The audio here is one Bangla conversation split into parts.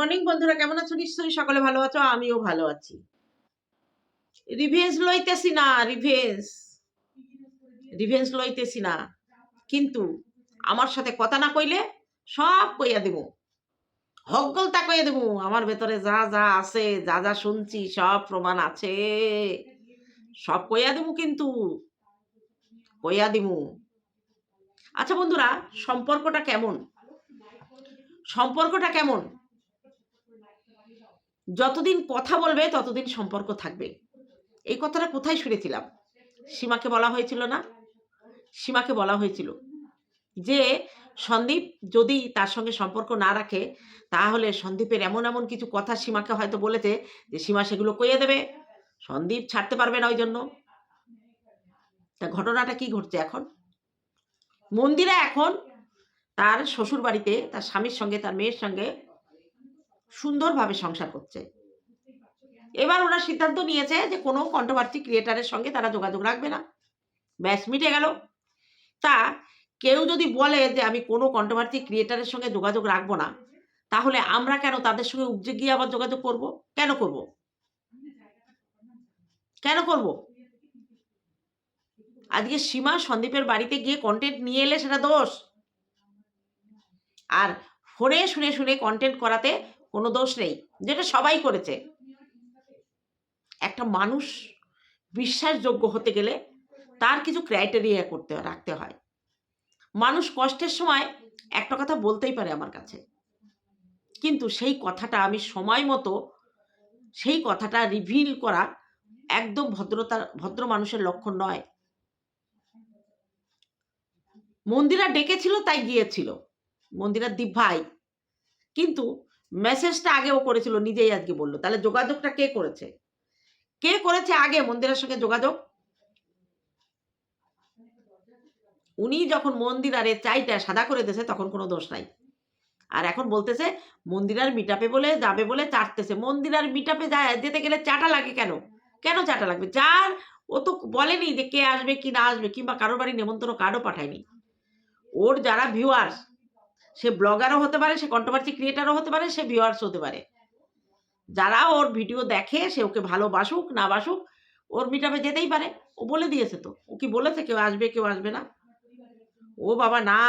মর্নিং বন্ধুরা, কেমন আছো? নিশ্চয়ই সকলে ভালো আছো, আমিও ভালো আছি। রিভেন্স লইতেছি না রিভেন্স রিভেন্স লইতেছি না। কিন্তু আমার সাথে কথা না কইলে সব কইয়া দেব হকগলতা কইয়া দেব আমার ভেতরে যা যা আছে, যা যা শুনছি, সব প্রমাণ আছে। সব কইয়া দেব কিন্তু, কইয়া দিব আচ্ছা বন্ধুরা, সম্পর্কটা কেমন? সম্পর্কটা কেমন? যতদিন কথা বলবে, ততদিন সম্পর্ক থাকবে। এই কথাটা কোথায় শুনেছিলাম? সীমাকে বলা হয়েছিল না? সীমাকে বলা হয়েছিল যে, সন্দীপ যদি তার সঙ্গে সম্পর্ক না রাখে, তাহলে সন্দীপের এমন এমন কিছু কথা সীমাকে হয়তো বলেছে যে, সীমা সেগুলো কইয়ে দেবে। সন্দীপ ছাড়তে পারবে না ওই জন্য তা ঘটনাটা কি ঘটছে এখন? মন্দিরা এখন তার শ্বশুর বাড়িতে তার স্বামীর সঙ্গে, তার মেয়ের সঙ্গে সুন্দরভাবে সংসার করছে। এবার ওরা সিদ্ধান্ত নিয়েছে যে কোনো কন্ট্রোভার্সি ক্রিয়েটারের সঙ্গে তারা যোগাযোগ রাখবে না। ব্যাস, মিটে গেল। তা কেউ যদি বলে যে আমি কোনো কন্ট্রোভার্সি ক্রিয়েটারের সঙ্গে যোগাযোগ রাখব না, তাহলে আমরা কেন তাদের সঙ্গে উপজে গিয়ে আবার যোগাযোগ করব? কেন করব? কেন করব? আজকে সীমা সন্দীপের বাড়িতে গিয়ে কন্টেন্ট নিয়ে এলে সেটা দোষ। আর ফোনে শুনে শুনে কন্টেন্ট করাতে কোনো দোষ নেই, যেটা সবাই করেছে। একটা মানুষ বিশ্বাসযোগ্য হতে গেলে তার কিছু ক্রাইটেরিয়া করতে রাখতে হয়। মানুষ কষ্টের সময় একটা কথা বলতেই পারে আমার কাছে। কিন্তু সেই কথাটা আমি সময় মতো, সেই কথাটা রিভিল করা একদম ভদ্রতা, ভদ্র মানুষের লক্ষণ নয়। মন্দিরা ডেকেছিল, তাই গিয়েছিল। মন্দিরার দীপ ভাই কিন্তু মেসেজটা আগেও করেছিল, নিজেই আজকে বলল। তাহলে যোগাযোগটা কে করেছে? কে করেছে আগে? মন্দিরের সঙ্গে যোগাযোগ? উনি যখন মন্দিরারে চাইটা সাদা করে দিয়েছে, তখন কোনো দোষ নাই। আর এখন বলতেছে মন্দিরার মিটাপে বলে যাবে বলে চাটতেছে। মন্দিরার মিটাপে যায়, যেতে গেলে চাটা লাগে কেন? কেন চাটা লাগবে? যার, ও তো বলেনি যে কে আসবে, কি না আসবে, কিংবা কারোর বাড়ি নেমন্তন্ন কার্ডও পাঠায়নি। ওর যারা ভিউয়ার্স সে ব্লগারও হতে পারে, সে কন্ট্রোভার্সি ক্রিয়েটারও হতে পারে, সে ভিউয়ার্স হতে পারে। যারা ওর ভিডিও দেখে সে ওকে ভালোবাসুক না বাসুক, ওর মিটাপে যেতেই পারে। ও বলে দিয়েছে তো। ও কি বলেছে? কেউ আসবে কেউ আসবে না। ও বাবা, না।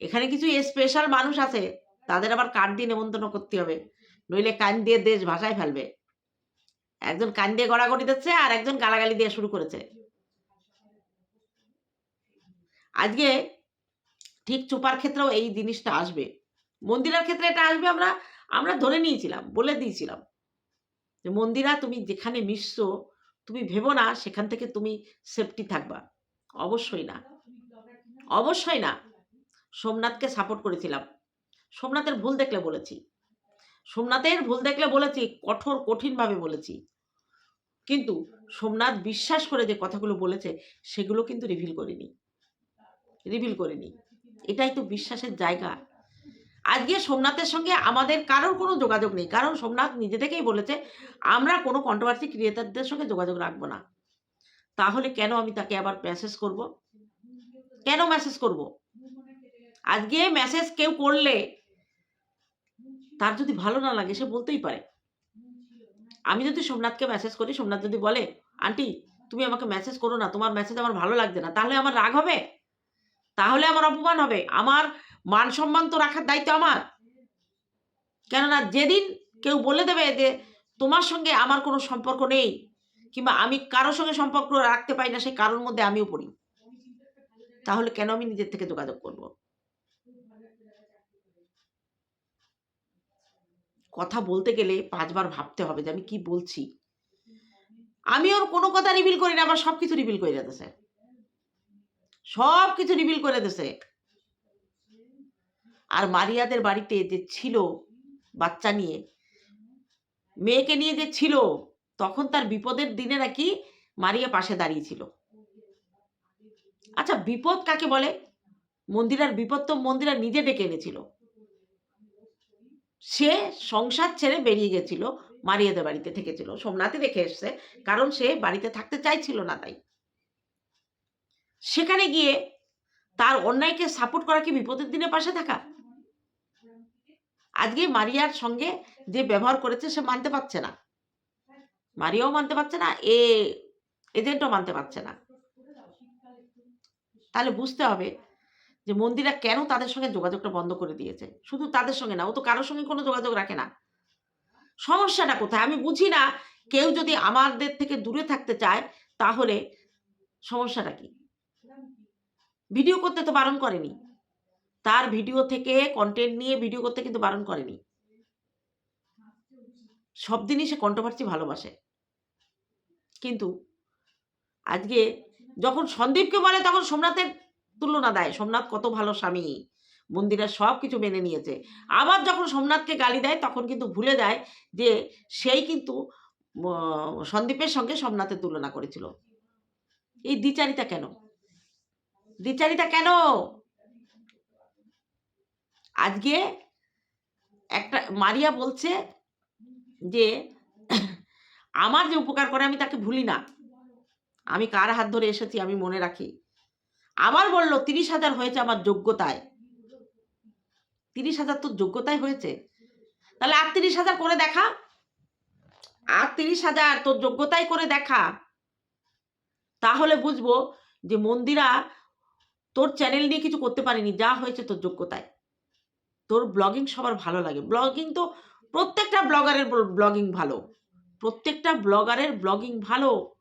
এখানে কিছু স্পেশাল মানুষ আছে। তাদের আবার কার্ড দিয়ে নেমন্তন্ন করতে হবে। নইলে কান দিয়ে দেশ ভাষায় ফেলবে। একজন কান দিয়ে গড়াগড়ি দিচ্ছে আর একজন গালাগালি দিয়ে শুরু করেছে। আজকে ঠিক চোপার ক্ষেত্রেও এই জিনিসটা আসবে। মন্দিরের ক্ষেত্রে এটা আসবে, আমরা আমরা ধরে নিয়েছিলাম, বলে দিয়েছিলাম। যে মন্দিরা, তুমি যেখানে মিশছো, তুমি ভেবো না, সেখান থেকে তুমি সেফটি থাকবা। অবশ্যই না। অবশ্যই না। সোমনাথকে সাপোর্ট করেছিলাম। সোমনাথের ভুল দেখলে বলেছি। সোমনাথের ভুল দেখলে বলেছি, কঠোর, কঠিনভাবে বলেছি। কিন্তু সোমনাথ বিশ্বাস করে যে কথাগুলো বলেছে, সেগুলো কিন্তু রিভিল করিনি। রিভিল করিনি। এটাই তো বিশ্বাসের জায়গা। আজকে সোমনাথের সঙ্গে আমাদের কারোর কোনো যোগাযোগ নেই, কারণ সোমনাথ নিজে থেকেই বলেছে, আমরা কোনো কন্ট্রোভার্সি ক্রিয়েটারদের সঙ্গে যোগাযোগ রাখব না। তাহলে কেন আমি তাকে আবার মেসেজ করব? কেন মেসেজ করব? আজকে মেসেজ কেউ করলে তার যদি ভালো না লাগে, সে বলতেই পারে। আমি যদি সোমনাথকে মেসেজ করি, সোমনাথ যদি বলে, আন্টি, তুমি আমাকে মেসেজ করো না, তোমার মেসেজ আমার ভালো লাগছে না, তাহলে আমার রাগ হবে? তাহলে আমার অপমান হবে। আমার মান সম্মান তো রাখার দায়িত্ব আমার। কেননা যেদিন কেউ বলে দেবে যে, তোমার সঙ্গে আমার কোনো সম্পর্ক নেই কিংবা, আমি কারোর সঙ্গে সম্পর্ক রাখতে পারি না, সেই কারোর মধ্যে আমিও পড়ি তাহলে কেন আমি নিজের থেকে যোগাযোগ করব? কথা বলতে গেলে পাঁচবার ভাবতে হবে যে, আমি কি বলছি? আমি ওর কোনো কথা রিভিল করি না, আবার সব কিছু রিভিল করে দিতেছে। সব কিছু রিভিল করে দিতেছে আর মারিয়াদের বাড়িতে যে ছিল বাচ্চা নিয়ে, মেয়েকে নিয়ে যে ছিল, তখন তার বিপদের দিনে নাকি মারিয়া পাশে দাঁড়িয়েছিল আচ্ছা বিপদ কাকে বলে? মন্দিরার বিপদ তো মন্দিরা নিজে ডেকে এনেছিল। সে সংসার ছেড়ে বেরিয়ে গেছিল, মারিয়াদের বাড়িতে থেকেছিল। সোমনাথে রেখে এসছে, কারণ সে বাড়িতে থাকতে চাইছিল না তাই। সেখানে গিয়ে তার অন্যায়কে সাপোর্ট করা কি বিপদের দিনে পাশে থাকা? আজকে মারিয়ার সঙ্গে যে ব্যবহার করেছে সে মানতে পারছে না। মারিয়াও মানতে পারছে না, এ এজেন্টও মানতে পারছে না। তাহলে বুঝতে হবে যে মন্দিরা কেন তাদের সঙ্গে যোগাযোগটা বন্ধ করে দিয়েছে? শুধু তাদের সঙ্গে না, ও তো কারোর সঙ্গে কোনো যোগাযোগ রাখে না। সমস্যাটা কোথায়? আমি বুঝি না, কেউ যদি আমাদের থেকে দূরে থাকতে চায়, তাহলে সমস্যাটা কি? ভিডিও করতে তো বারণ করেনি। তার ভিডিও থেকে কন্টেন্ট নিয়ে ভিডিও করতে কিন্তু বারণ করেনি। সব দিনই সে কন্ট্রোভার্সি ভালোবাসে। কিন্তু আজকে যখন সন্দীপকে বলে, তখন সোমনাথের তুলনা দেয়। সোমনাথ কত ভালো স্বামী। মন্দিরা সব কিছু মেনে নিয়েছে। আবার যখন সোমনাথকে গালি দেয়, তখন কিন্তু ভুলে যায় যে সেই কিন্তু সন্দীপের সঙ্গে সোমনাথের তুলনা করেছিল। এই দ্বিচারিতা কেন? দ্বিচারিতা কেন? আজকে একটা, মারিয়া বলছে যে, আমার যে উপকার করে আমি তাকে ভুলি না। আমি কার হাত ধরে এসেছি আমি মনে রাখি। আবার বলল, তিরিশ হাজার হয়েছে আমার যোগ্যতায়। তিরিশ হাজার তো যোগ্যতায় হয়েছে? তাহলে আর তিরিশ হাজার করে দেখা। আর তিরিশ হাজার তোর যোগ্যতায় করে দেখা। তাহলে বুঝব যে মন্দিরা তোর চ্যানেল নিয়ে কিছু করতে পারিনি, যা হয়েছে তোর যোগ্যতায়। তোর ব্লগিং সবার ভালো লাগে। ব্লগিং তো প্রত্যেকটা ব্লগারের ব্লগিং ভালো। প্রত্যেকটা ব্লগারের ব্লগিং ভালো।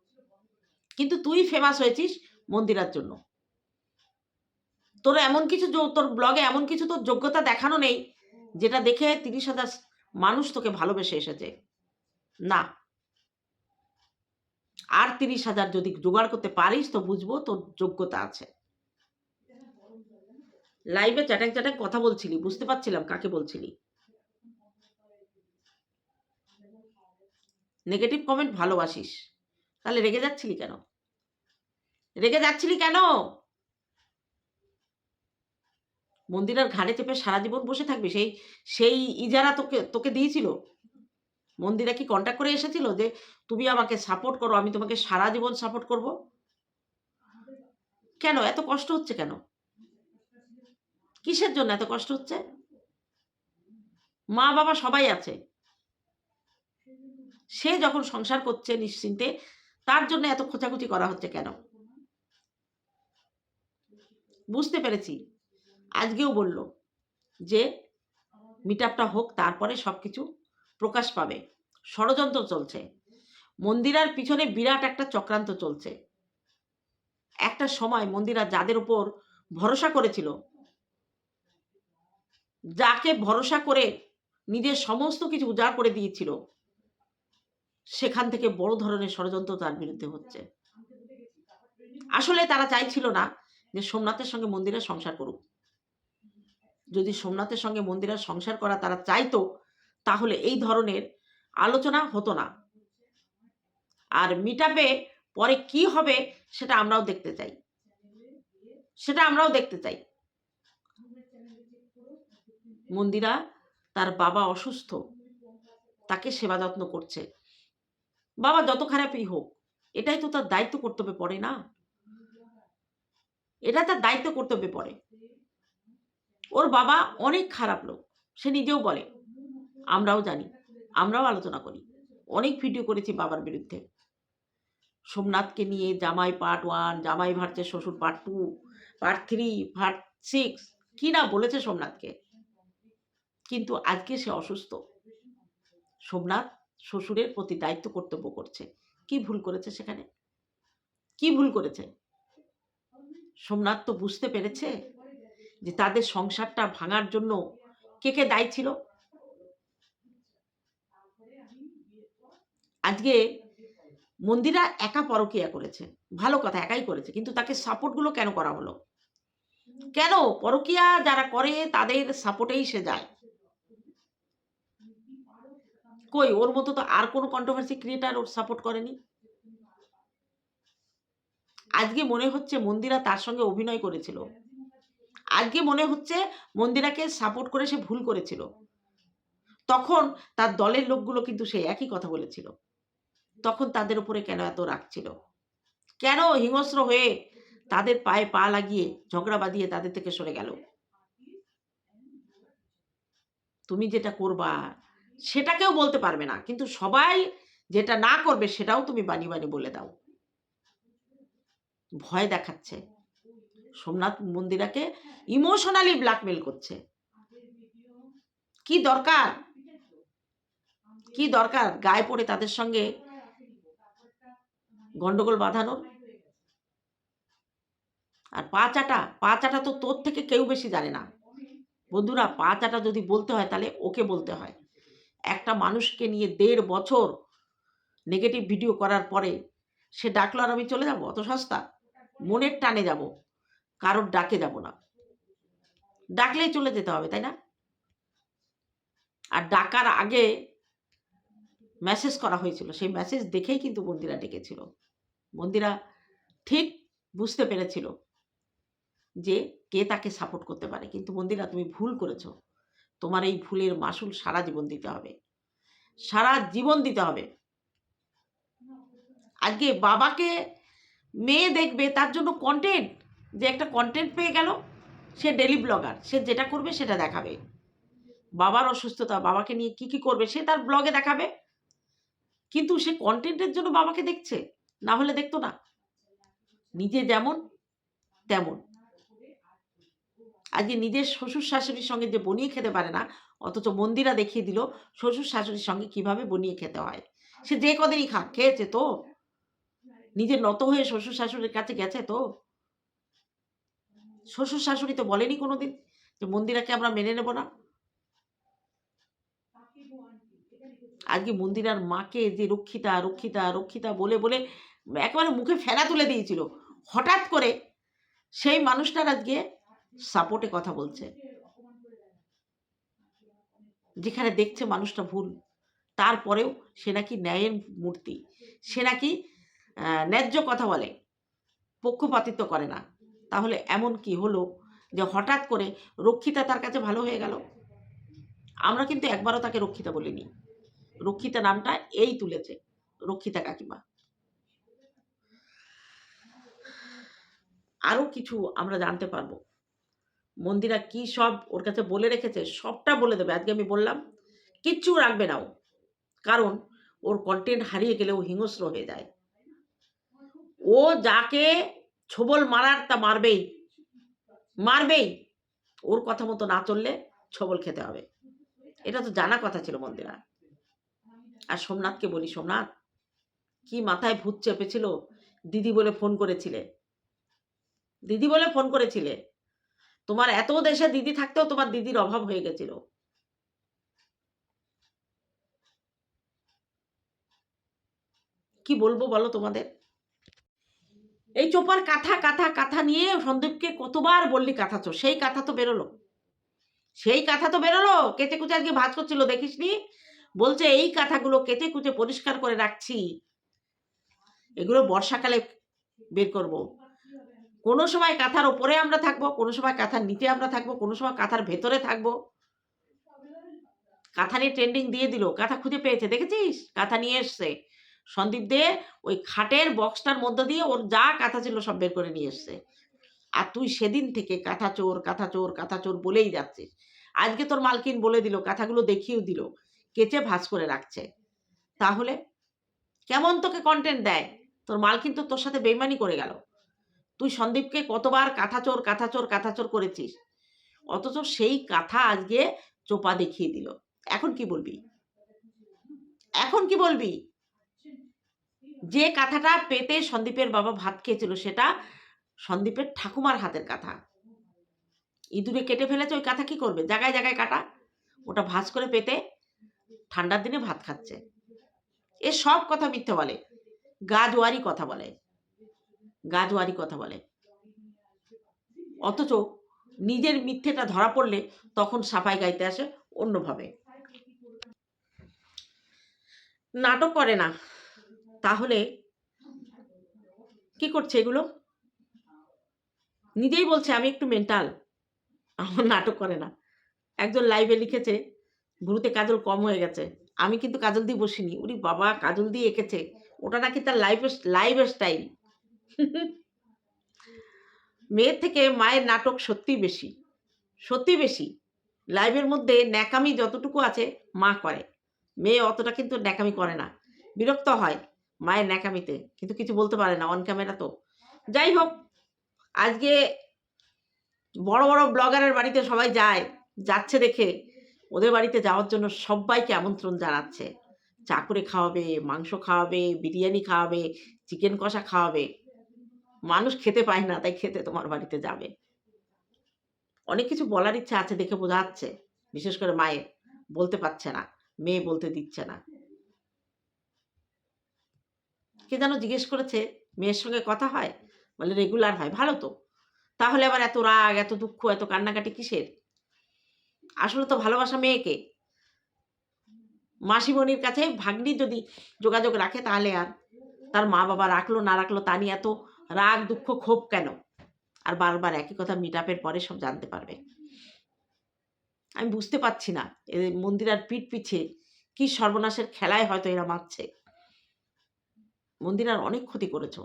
কিন্তু তুই ফেমাস হয়েছিস মন্দিরার জন্য। তোর এমন কিছু তোর ব্লগে এমন কিছু তোর যোগ্যতা দেখানো নেই, যেটা দেখে তিরিশ হাজার মানুষ তোকে ভালোবেসে এসেছে। না। আর তিরিশ হাজার যদি জোগাড় করতে পারিস তো বুঝব তোর যোগ্যতা আছে। লাইভে চ্যাটাং চ্যাটাং কথা বলছিলি, বুঝতে পারছিলাম কাকে বলছিলি। নেগেটিভ কমেন্ট ভালোবাসিস। তাহলে রেগে যাচ্ছিলি কেন? রেগে যাচ্ছিলি কেন? মন্দিরের ঘাড়ে চেপে সারা জীবন বসে থাকবি, সেই সেই ইজারা তোকে তোকে দিয়েছিল? মন্দিরা কি কন্ট্যাক্ট করে এসেছিল যে, তুমি আমাকে সাপোর্ট করো, আমি তোমাকে সারা জীবন সাপোর্ট করব? কেন? এত কষ্ট হচ্ছে কেন? কিসের জন্য এত কষ্ট হচ্ছে? মা বাবা সবাই আছে। সে যখন সংসার করছে নিশ্চিন্তে, তার জন্য এত খোঁচাখুচি করা হচ্ছে কেন? বুঝতে পেরেছি। আজকেও বলল যে মিট হোক, তারপরে সব কিছু প্রকাশ পাবে। ষড়যন্ত্র চলছে। মন্দিরার পিছনে বিরাট একটা চক্রান্ত চলছে। একটা সময় মন্দিরা যাদের উপর ভরসা করেছিল যাকে ভরসা করে নিজের সমস্ত কিছু উজাড় করে দিয়েছিল, সেখান থেকে বড় ধরনের ষড়যন্ত্র তার বিরুদ্ধে হচ্ছে। আসলে তারা চাইছিল না যে সোমনাথের সঙ্গে মন্দিরা সংসার করুক। যদি সোমনাথের সঙ্গে মন্দিরা সংসার করা তারা চাইতো, তাহলে এই ধরনের আলোচনা হতো না। আর মিটাপে পরে কি হবে, সেটা আমরাও দেখতে চাই। সেটা আমরাও দেখতে চাই। মন্দিরা তার বাবা অসুস্থ। তাকে সেবা যত্ন করছে। বাবা যত খারাপই হোক, এটাই তো তার দায়িত্ব কর্তব্যে পড়ে না? এটা তার দায়িত্ব কর্তব্যে পড়ে। ওর বাবা অনেক খারাপ লোক, সে নিজেও বলে, আমরাও জানি, আমরাও আলোচনা করি। অনেক ভিডিও করেছি বাবার বিরুদ্ধে। সোমনাথকে নিয়ে জামাই পার্ট ওয়ান জামাই ভারছে শ্বশুর part two part three part six কি না বলেছে সোমনাথকে? কিন্তু আজকে সে অসুস্থ। সোমনাথ শ্বশুরের প্রতি দায়িত্ব কর্তব্য করছে। কি ভুল করেছে সেখানে? কি ভুল করেছে? সোমনাথ তো বুঝতে পেরেছে যে তাদের সংসারটা ভাঙার জন্য কে কে দায়ী ছিল। আজকে মন্দিরা একা পরকিয়া করেছে। ভালো কথা, একাই করেছে। কিন্তু তাকে সাপোর্টগুলো কেন করা হলো? কেন? পরকিয়া যারা করে তাদের সাপোর্টেই সে যায়। কই? ওর মতো তো আর কোনো কন্ট্রোভার্সি ক্রিয়েটার ওর সাপোর্ট করেনি। আজকে মনে হচ্ছে মন্দিরা তার সঙ্গে অভিনয় করেছিল। আজকে মনে হচ্ছে মন্দিরাকে সাপোর্ট করে সে ভুল করেছিল। তখন তার দলের লোকগুলো কিন্তু সে একই কথা বলেছিল। তখন তাদের উপরে কেন এত রাগ ছিল? কেন হিংস্র হয়ে তাদের পায়ে পা লাগিয়ে ঝগড়া বাঁধিয়ে তাদের থেকে সরে গেল? তুমি যেটা করবা সেটাকেও বলতে পারবে না। কিন্তু সবাই যেটা না করবে সেটাও তুমি বানি বানি বলে দাও। ভয় দেখাচ্ছে। সোমনাথ মন্দিরাকে ইমোশনালি ব্ল্যাকমেল করছে। কি দরকার? কি দরকার? গায়ে পড়ে তাদের সঙ্গে গন্ডগোল বাঁধানোর? আর পা চাটা পা চাটা তো তোর থেকে কেউ বেশি জানে না। বন্ধুরা, পা চাটা যদি বলতে হয় তাহলে ওকে বলতে হয়। একটা মানুষকে নিয়ে দেড় বছর নেগেটিভ ভিডিও করার পরে সে ডাকলো আর আমি চলে যাব, অত সস্তা? মনের টানে যাব, কারোর ডাকে যাব না। ডাকলেই চলে যেতে হবে, তাই না? আর ডাকার আগে মেসেজ করা হয়েছিল, সেই মেসেজ দেখেই কিন্তু মন্দিরা ডেকেছিল। মন্দিরা ঠিক বুঝতে পেরেছিল যে কে তাকে সাপোর্ট করতে পারে, কিন্তু মন্দিরা তুমি ভুল করেছ। তোমার এই ভুলের মাসুল সারা জীবন দিতে হবে। সারা জীবন দিতে হবে। আজকে বাবাকে মেয়ে দেখবে, তার জন্য কন্টেন্ট যে একটা কন্টেন্ট পেয়ে গেল, সে ডেলি ব্লগার সে যেটা করবে সেটা দেখাবে। বাবার অসুস্থতা, বাবাকে নিয়ে কি কি করবে, সে তার ব্লগে দেখাবে। কিন্তু সে কন্টেন্টের জন্য বাবাকে দেখছে, না হলে দেখতো না। নিজে যেমন, তেমন। আজকে নিজের শ্বশুর শাশুড়ির সঙ্গে যে বনিয়ে খেতে পারে না, অথচ মন্দিরা দেখিয়ে দিল শ্বশুর শাশুড়ির সঙ্গে কীভাবে বনিয়ে খেতে হয়। সে যে কদিনই খা, খেয়েছে তো? নিজের নত হয়ে শ্বশুর শাশুড়ির কাছে গেছে তো? শ্বশুর শাশুড়ি তো বলেনি কোনোদিন যে মন্দিরাকে আমরা মেনে নেব না। আজকে মন্দিরার মাকে যে রক্ষিতা রক্ষিতা রক্ষিতা বলে বলে একেবারে মুখে ফেনা তুলে দিয়েছিল। হঠাৎ করে সেই মানুষটার আজকে সাপোর্টে কথা বলছে। যেখানে দেখছে মানুষটা ভুল। তারপরেও সে নাকি ন্যায়ের মূর্তি। সে নাকি ন্যায্য কথা বলে, পক্ষপাতিত্ব করে না। তাহলে এমন কি হলো যে হঠাৎ করে রক্ষিতা তার কাছে ভালো হয়ে গেল? আমরা কিন্তু একবারও তাকে রক্ষিতা বলিনি। রক্ষিতা নামটা এই তুলেছে, রক্ষিতা কাকিমা। আরও কিছু আমরা জানতে পারব। মন্দিরা কি সব ওর কাছে বলে রেখেছে সবটা বলে দেবে। আজকে আমি বললাম, কিচ্ছু রাখবে না ও। কারণ ওর কন্টেন্ট হারিয়ে গেলে ও হিংস্র হয়ে যায়। ও যাকে ছোবল মারার তা মারবেই। মারবেই। ওর কথা মতো না চললে ছবল খেতে হবে। এটা তো জানা কথা ছিল মন্দিরা। আর সোমনাথকে বলি, সোমনাথ, কি মাথায় ভূত চেপেছিল? দিদি বলে ফোন করেছিলে। দিদি বলে ফোন করেছিলে। তোমার এত দেশে দিদি থাকতেও তোমার দিদির অভাব হয়ে গেছিল। কি বলব বলো তোমাদের? এই চোপার কাঁথা কাঁথা কাঁথা নিয়ে সন্দীপকে কতবার বললি কাঁথা চো সেই কাঁথা তো বেরোলো। সেই কাঁথা তো বেরোলো, কেচে কুচে আজকে ভাজ করছিল, দেখিসনি? বলছে, এই কাঁথাগুলো কেটে কুচে পরিষ্কার করে রাখছি। এগুলো বর্ষাকালে বের করব। কোনো সময় কাঁথার ওপরে আমরা থাকব, কোনো সময় কাঁথার নিচে আমরা থাকব, কোনো সময় কাঁথার ভেতরে থাকব। কাঁথা নিয়ে ট্রেন্ডিং দিয়ে দিল, কাঁথা খুঁজে পেয়েছে, দেখেছিস? কাঁথা নিয়ে এসছে। সন্দীপ দে ওই খাটের বক্সটার মধ্যে দিয়ে ওর যা কাঁথা ছিল সব বের করে নিয়ে এসছে। আর তুই সেদিন থেকে কাঁথা চোর কাঁথা চোর কাঁথা চোর বলেই যাচ্ছিস। আজকে তোর মালকিন বলে দিল, কাঁথাগুলো দেখিয়েও দিল, কেচে ভাঁজ করে রাখছে। তাহলে কেমন তোকে কন্টেন্ট দেয়? তোর মালকিন তো তোর সাথে বেইমানি করে গেল। তুই সন্দীপকে কতবার কাঁথা চোর কাঁথা চোর কাঁথা চোর করেছিস? অথচ সেই কাঁথা আজকে চোপা দেখিয়ে দিল। এখন কি বলবি? এখন কি বলবি? যে কাঁথাটা পেতে সন্দীপের বাবা ভাত খেয়েছিল সেটা সন্দীপের ঠাকুমার হাতের কাঁথা। ইঁদুরে কেটে ফেলেছে, ওই কাঁথা কি করবে? জায়গায় জায়গায় কাটা। ওটা ভাঁজ করে পেতে ঠান্ডার দিনে ভাত খাচ্ছে। এ সব কথা মিথ্যে বলে। গাজওয়ারি কথা বলে। গাজওয়ারি কথা বলে। অথচ নিজের মিথ্যেটা ধরা পড়লে তখন সাফাই গাইতে আসে অন্যভাবে। নাটক করে না। তাহলে কি করছে এগুলো? নিজেই বলছে, আমি একটু মেন্টাল আমার নাটক করে না। একজন লাইভে লিখেছে, ভুরুতে কাজল কম হয়ে গেছে। আমি কিন্তু কাজল দিয়ে বসিনি। উনি বাবা, কাজল দিয়ে এঁকেছে। ওটা নাকি তার লাইফ লাইভ স্টাইল মেয়ের থেকে মায়ের নাটক সত্যি বেশি সত্যি বেশি। লাইভের মধ্যে ন্যাকামি যতটুকু আছে মা করে। মেয়ে অতটা কিন্তু ন্যাকামি করে না। বিরক্ত হয় মায়ের ন্যাকামিতে, কিন্তু কিছু বলতে পারে না অন ক্যামেরা তো। যাই হোক, আজকে বড় বড় ব্লগারের বাড়িতে সবাই যায়, যাচ্ছে দেখে। ওদের বাড়িতে যাওয়ার জন্য সবাইকে আমন্ত্রণ জানাচ্ছে। চা করে খাওয়াবে, মাংস খাওয়াবে, বিরিয়ানি খাওয়াবে চিকেন কষা খাওয়াবে। মানুষ খেতে পায় না, তাই খেতে তোমার বাড়িতে যাবে। অনেক কিছু বলার ইচ্ছা আছে দেখে বোঝা যাচ্ছে, বিশেষ করে মায়ের। বলতে পারছে না, মেয়ে বলতে দিচ্ছে না। কে যেন জিজ্ঞেস করেছে, মেয়ের সঙ্গে কথা হয়? বলে, রেগুলার হয়। ভালো তো। তাহলে আবার এত রাগ, এত দুঃখ, এত কান্নাকাটি কিসের? আসলে তো ভালোবাসা মেয়েকে। মাসিমণির কাছে ভাগ্নি যদি যোগাযোগ রাখে তাহলে আর, তার মা বাবা রাখল, না রাখল তা নিয়ে এত রাগ, দুঃখ, ক্ষোভ কেন? আর বারবার একই কথা মিট আপের পরে সব জানতে পারবে। আমি বুঝতে পারছি না এদের মন্দির আর পিঠ পিছে কি সর্বনাশের খেলায় হয়তো এরা মারছে। মন্দিরার অনেক ক্ষতি করেছ,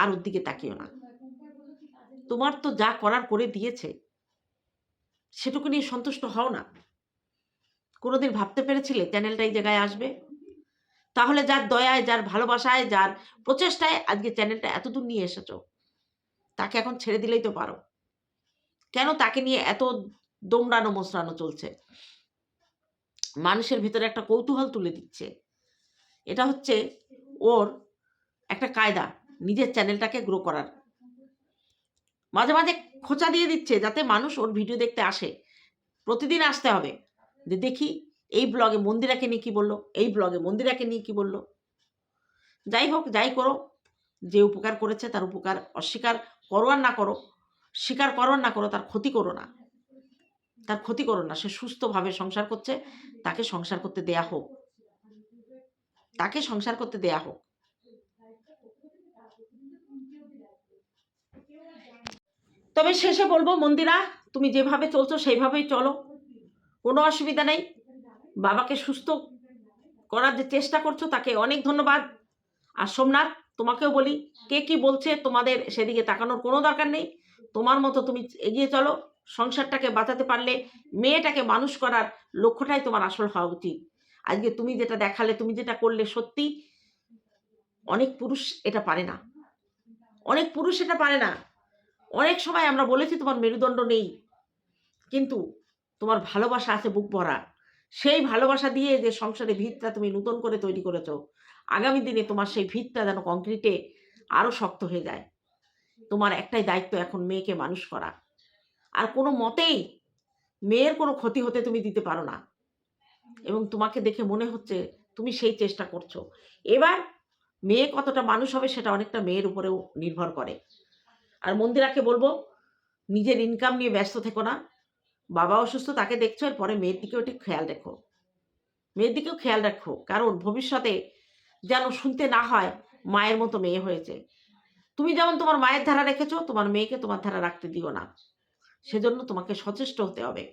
আর ওর দিকে তাকিও না। তোমার তো যা করার করে দিয়েছে, সেটুকু নিয়ে সন্তুষ্ট হও না। কোনোদিন ভাবতে পেরেছিলে চ্যানেলটা এই জায়গায় আসবে? তাহলে যার দয়ায়, যার ভালোবাসায়, যার প্রচেষ্টায় আজকে চ্যানেলটা এতদূর নিয়ে এসেছ, তাকে এখন ছেড়ে দিলেই তো পারো। কেন তাকে নিয়ে এত দোমড়ানো মোসরানো চলছে? মানুষের ভিতরে একটা কৌতূহল তুলে দিচ্ছে। এটা হচ্ছে ওর একটা কায়দা, নিজের চ্যানেলটাকে গ্রো করার। মাঝে মাঝে খোঁচা দিয়ে দিচ্ছে যাতে মানুষ ওর ভিডিও দেখতে আসে। প্রতিদিন আসতে হবে যে দেখি এই ব্লগে মন্দিরাকে নিয়ে কি বলল? এই ব্লগে মন্দিরাকে নিয়ে কি বলল? যাই হোক, যাই করো। যে উপকার করেছে তার উপকার অস্বীকার করো আর না করো, স্বীকার করো আর না করো, তার ক্ষতি করো না। তার ক্ষতি করো না। সে সুস্থভাবে সংসার করছে, তাকে সংসার করতে দেয়া হোক। তাকে সংসার করতে দেয়া হোক। তবে শেষে বলব, মন্দিরা, তুমি যেভাবে চলছো সেইভাবেই চলো। কোনো অসুবিধা নেই। বাবাকে সুস্থ করার যে চেষ্টা করছ, তাকে অনেক ধন্যবাদ। আর সোমনাথ, তোমাকেও বলি, কে কি বলছে তোমাদের সেদিকে তাকানোর কোনো দরকার নেই। তোমার মতো তুমি এগিয়ে চলো, সংসারটাকে বাঁচাতে পারলে মেয়েটাকে মানুষ করার লক্ষ্যটাই তোমার আসল হওয়া উচিত। আজকে তুমি যেটা দেখালে, তুমি যেটা করলে সত্যি অনেক পুরুষ এটা পারে না। অনেক পুরুষ এটা পারে না। অনেক সময় আমরা বলেছি তোমার মেরুদণ্ড নেই, কিন্তু তোমার ভালোবাসা আছে বুক ভরা। সেই ভালোবাসা দিয়ে যে সংসারে ভিতটা তুমি নতুন করে তৈরি করেছ, আগামী দিনে তোমার সেই ভিতটা যেন কংক্রিটে আরও শক্ত হয়ে যায়। তোমার একটাই দায়িত্ব এখন মেয়েকে মানুষ করা। আর কোনো মতেই মেয়ের কোনো ক্ষতি হতে তুমি দিতে পারো না। এবং তোমাকে দেখে মনে হচ্ছে তুমি সেই চেষ্টা করছ। এবার মেয়ে কতটা মানুষ হবে সেটা অনেকটা মেয়ের উপরেও নির্ভর করে। আর মন্দিরাকে বলব, নিজের ইনকাম নিয়ে ব্যস্ত থেকো না। বাবা অসুস্থ, তাকে দেখছ, এরপরে মেয়ের দিকেও একটু খেয়াল রেখো। মেয়ের দিকেও খেয়াল রাখো, কারণ ভবিষ্যতে যেন শুনতে না হয় মায়ের মতো মেয়ে হয়েছে। তুমি যেমন তোমার মায়ের ধারা রেখেছো, তোমার মেয়েকে তোমার ধারা রাখতে দিও না। সেজন্য তোমাকে সচেষ্ট হতে হবে।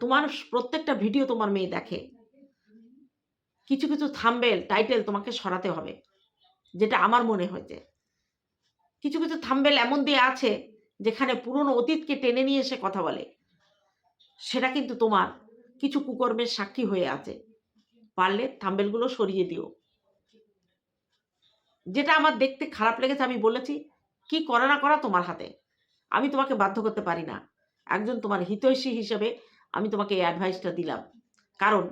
তোমার প্রত্যেকটা ভিডিও তোমার মেয়ে দেখে। কিছু কিছু থাম্বেল, টাইটেল তোমাকে সরাতে হবে, যেটা আমার মনে হয়েছে। কিছু কিছু থাম্বেল এমন দিয়ে আছে যেখানে পুরনো অতীতকে টেনে নিয়ে এসে কথা বলে, সেটা কিন্তু তোমার কিছু কুকর্মের সাক্ষী হয়ে আছে। পারলে থাম্বেলগুলো সরিয়ে দিও। যেটা আমার দেখতে খারাপ লেগেছে আমি বলেছি, কি করা না করা তোমার হাতে? আমি তোমাকে বাধ্য করতে পারি না। একজন তোমার হিতৈষী হিসেবে আমি তোমাকে এই অ্যাডভাইসটা দিলাম। কারণ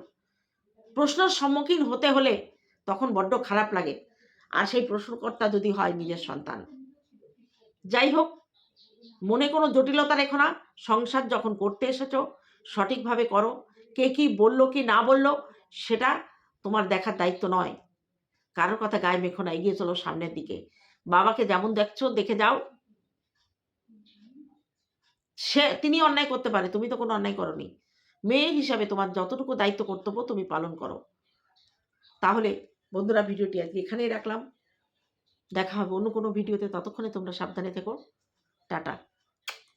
প্রশ্নের সম্মুখীন হতে হলে তখন বড্ড খারাপ লাগে। আর সেই প্রশ্নকর্তা যদি হয় নিজের সন্তান। যাই হোক মনে কোনো জটিলতা রেখো না। সংসার যখন করতে এসেছ, সঠিকভাবে করো। কে কি বলল, কি না বলল, সেটা তোমার দেখার দায়িত্ব নয়। কারোর কথা গায়ে মেখো না, এগিয়ে চলো সামনের দিকে। বাবাকে যেমন দেখছ, দেখে যাও। সে, তিনি অন্যায় করতে পারে, তুমি তো কোনো অন্যায় করনি। মেয়ে হিসাবে তোমার যতটুকু দায়িত্ব কর্তব্য, তুমি পালন করো। তাহলে বন্ধুরা, ভিডিওটি আজকে এখানেই রাখলাম। দেখা হবে অন্য কোনো ভিডিওতে, ততক্ষণে তোমরা সাবধানে থেকো। টাটা।